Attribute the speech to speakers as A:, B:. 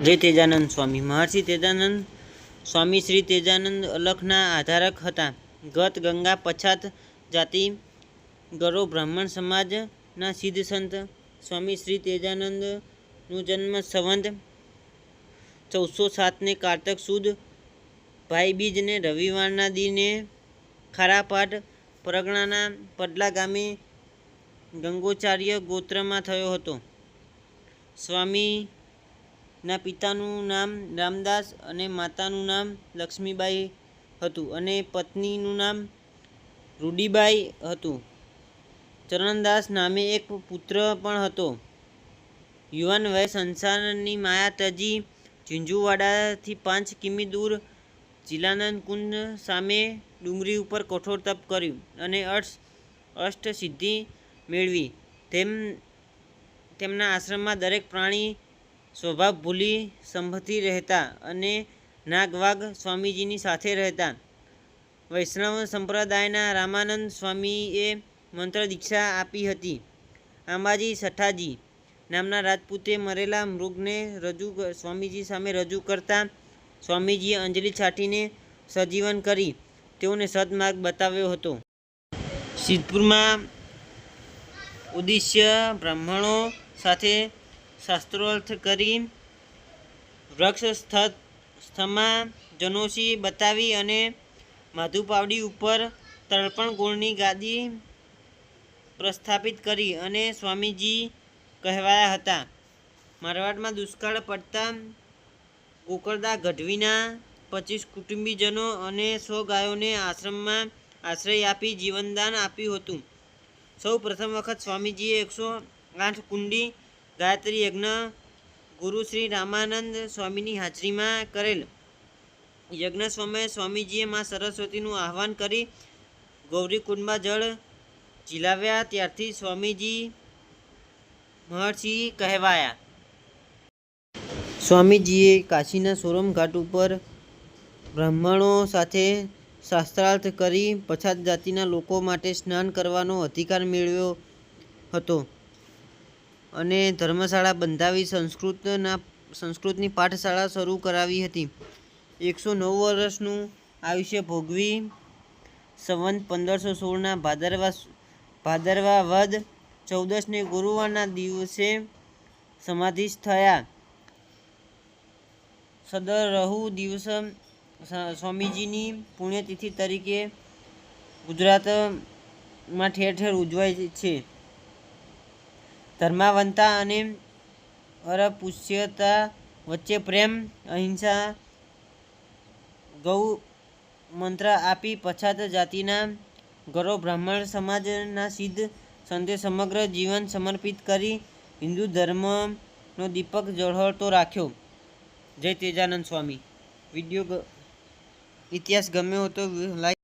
A: જય તેજાનંદ સ્વામી, મહર્ષિ તેજાનંદ સ્વામી શ્રી તેજાનંદ અલખના આધારક હતા. ગત ગંગા પછાત જાતિ ગરો બ્રાહ્મણ સમાજના સિદ્ધ સંત સ્વામી શ્રી તેજાનંદનું જન્મ સંવંત ચૌદસો સાતને કારતક સુદ ભાઈ બીજને રવિવારના દિને ખારાપાટ પરગણાના પડલા ગામે ગંગોચાર્ય ગોત્રમાં થયો હતો. સ્વામીના પિતાનું નામ રામદાસ અને માતાનું નામ લક્ષ્મીબાઈ હતું અને પત્નીનું નામ રૂડીબાઈ હતું. ચરણદાસ નામે એક પુત્ર પણ હતો. યુવાન વય સંસારની માયા તજી ઝીંઝુવાડાથી પાંચ કિમી દૂર જિલાનંદ કુંજ સામે ડુંગરી ઉપર કઠોર તપ કર્યું અને અષ્ટ અષ્ટ સિદ્ધિ મેળવી. તેમ, તેમના આશ્રમમાં દરેક પ્રાણી સ્વભાવ ભૂલી સંભતી રહેતા અને નાગવાગ સ્વામીજીની સાથે રહેતા. વૈષ્ણવ સંપ્રદાયના રામાનંદ સ્વામીએ મંત્ર દીક્ષા આપી હતી. આંબાજી સઠાજી નામના રાજપૂતે મરેલા મૃગને રજૂ સ્વામીજી સામે રજૂ કરતા સ્વામીજીએ અંજલિ છાંટીને સજીવન કરી. તેઓને સદમાર્ગ બતાવ્યો હતો. સિદ્ધપુરમાં ઉદ્દેશ્ય બ્રાહ્મણો સાથે શાસ્ત્રોર્થ કરી વૃક્ષ સ્થ સ્થમાં જનોશી બતાવી અને માધુપાવડી ઉપર તર્પણ ગુણની ગાદી પ્રસ્થાપિત કરી અને સ્વામીજી કહેવાયા હતા. મારવાડમાં દુષ્કાળ પડતા ગોકળદા ગઢવીના પચીસ કુટુંબીજનો અને સો ગાયોને આશ્રમમાં આશ્રય આપી જીવનદાન આપ્યું હતું. સૌ પ્રથમ વખત સ્વામીજીએ એકસો આઠ કુંડી ગાયત્રી યજ્ઞ ગુરુ શ્રી રામાનંદ સ્વામીની હાજરીમાં કરેલ. યજ્ઞ સમયે સ્વામીજીએ મા સરસ્વતીનું આહવાન કરી ગૌરીકુંડમાં જળ ઝીલાવ્યા ત્યારથી સ્વામીજી મહર્ષિ કહેવાયા. સ્વામીજીએ કાશીના સોરમ ઘાટ ઉપર બ્રાહ્મણો સાથે શાસ્ત્રાર્થ કરી પછાત જાતિના લોકો માટે સ્નાન કરવાનો અધિકાર મેળવ્યો હતો. અને ધર્મશાળા બંધાવી સંસ્કૃતના સંસ્કૃતની પાઠશાળા શરૂ કરાવી હતી. એકસો નવ વર્ષનું આયુષ્ય ભોગવી સંવંત પંદરસો સોળના ભાદરવા ભાદરવા વદ ચૌદસને ગુરુવારના દિવસે સમાધિશ થયા. સદર રહુ દિવસ સ્વામીજીની પુણ્યતિથિ તરીકે ગુજરાતમાં ઠેર ઠેર ઉજવાય છે. ધર્માવંતા અને અરપુષ્યતા વચ્ચે પ્રેમ, અહિંસા, ગૌ મંત્ર આપી પછાત જાતિના ગરો બ્રાહ્મણ સમાજના સિદ્ધ સંતે સમગ્ર જીવન સમર્પિત કરી હિન્દુ ધર્મનો દીપક જળહળતો રાખ્યો. જય તેજાનંદ સ્વામી. વીડિયો ઇતિહાસ ગમ્યો હતો લાઈક